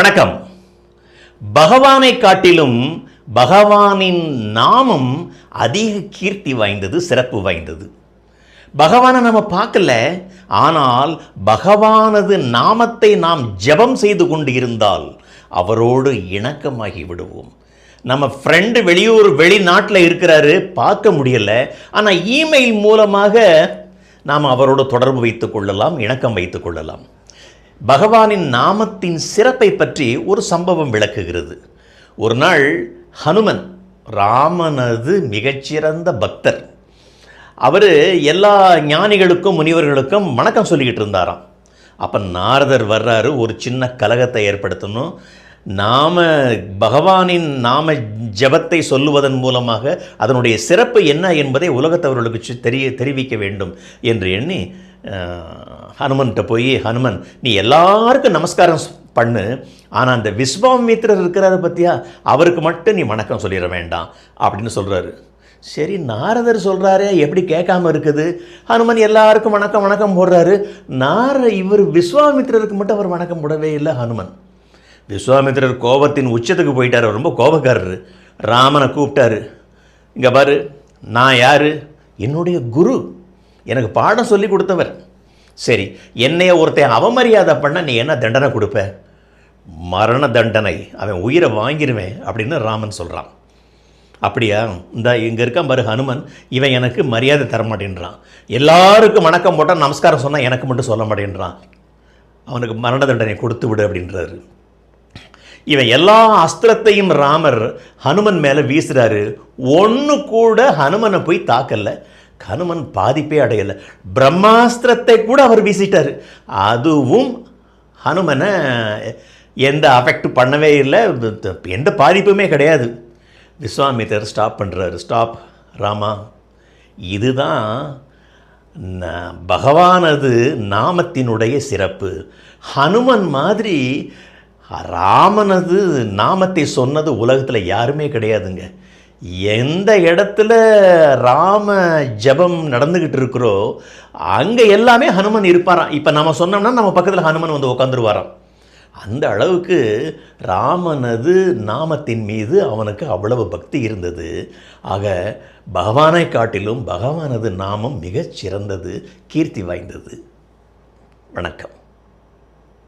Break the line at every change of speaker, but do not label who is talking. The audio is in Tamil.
வணக்கம். பகவானை காட்டிலும் பகவானின் நாமம் அதிக கீர்த்தி வாய்ந்தது சிறப்பு வாய்ந்தது. பகவானை நம்ம பார்க்கல ஆனால் பகவானது நாமத்தை நாம் ஜெபம் செய்து கொண்டு இருந்தால் அவரோடு இணக்கமாகி விடுவோம். நம்ம ஃப்ரெண்டு வெளியூர் வெளிநாட்டில் இருக்கிறாரு பார்க்க முடியல. ஆனால் இமெயில் மூலமாக நாம் அவரோடு தொடர்பு வைத்துக் கொள்ளலாம் இணக்கம் வைத்துக் கொள்ளலாம். பகவானின் நாமத்தின் சிறப்பை பற்றி ஒரு சம்பவம் விளக்குகிறது. ஒரு நாள் ஹனுமன் ராமனது மிகச்சிறந்த பக்தர். அவர் எல்லா ஞானிகளுக்கும் முனிவர்களுக்கும் வணக்கம் சொல்லிக்கிட்டு இருந்தாராம். அப்போ நாரதர் வர்றாரு ஒரு சின்ன கலகத்தை ஏற்படுத்தணும். நாம பகவானின் நாம ஜபத்தை சொல்லுவதன் மூலமாக அதனுடைய சிறப்பு என்ன என்பதை உலகத்தவர்களுக்கு தெரிய தெரிவிக்க வேண்டும் என்று எண்ணி ஹனுமன்கிட்ட போய் ஹனுமன் நீ எல்லாருக்கும் நமஸ்காரம் ஸ்- பண்ணு. ஆனால் அந்த விஸ்வாமித்திரர் இருக்கிறாரு பற்றியா அவருக்கு மட்டும் நீ வணக்கம் சொல்லிட வேண்டாம். அப்படின்னு சொல்கிறாரு சரி நாரதர் சொல்கிறாரே எப்படி கேட்காம இருக்குது? ஹனுமன் எல்லாருக்கும் வணக்கம் வணக்கம் போடுறாரு. நார இவர் விஸ்வாமித்திரருக்கு மட்டும் அவர் வணக்கம் போடவே இல்லை ஹனுமன். விஸ்வாமித்திரர் கோபத்தின் உச்சத்துக்கு போயிட்டார். அவர் ரொம்ப கோபக்காரர். ராமனை கூப்பிட்டாரு. இங்கே பாரு நான் யார்? என்னுடைய குரு. எனக்கு பாடம் சொல்லி கொடுத்தவர். சரி என்னைய ஒருத்தன் அவமரியாதை பண்ண நீ என்ன தண்டனை கொடுப்ப? மரண தண்டனை. அவன் உயிரை வாங்கிடுவேன் அப்படின்னு ராமன் சொல்கிறான் அப்படியா? இந்த இங்கே இருக்கான் பாரு ஹனுமன். இவன் எனக்கு மரியாதை தர மாட்டேன்றான். எல்லாருக்கும் வணக்கம் போட்டால் நமஸ்காரம் சொன்னால் எனக்கு மட்டும் சொல்ல மாட்டேன்றான். அவனுக்கு மரண தண்டனை கொடுத்து விடு அப்படின்றாரு. இவன் எல்லா அஸ்திரத்தையும் ராமர் ஹனுமன் மேலே வீசுகிறாரு ஒன்று கூட ஹனுமனை போய் தாக்கலை. ஹனுமன் பாதிப்பே அடையலை. பிரம்மாஸ்திரத்தை கூட அவர் வீசிட்டார். அதுவும் ஹனுமனை எந்த அஃபெக்ட் பண்ணவே இல்லை. எந்த பாதிப்புமே கிடையாது. விஸ்வாமித்தர் ஸ்டாப் பண்ணுறாரு ஸ்டாப் ராமா. இதுதான் பகவானது நாமத்தினுடைய சிறப்பு. ஹனுமன் மாதிரி ராமனது நாமத்தை சொன்னது உலகத்தில் யாருமே கிடையாதுங்க. எந்த இடத்துல ராம ஜெபம் நடந்துக்கிட்டு இருக்கிறோ அங்கே எல்லாமே ஹனுமன் இருப்பாராம். இப்போ நம்ம சொன்னோம்னா நம்ம பக்கத்தில் ஹனுமன் வந்து உட்காந்துருவாராம் அந்த அளவுக்கு ராமனது நாமத்தின் மீது அவனுக்கு அவ்வளவு பக்தி இருந்தது. ஆக பகவானை காட்டிலும் பகவானது நாமம் மிகச் சிறந்தது கீர்த்தி வாய்ந்தது. வணக்கம்.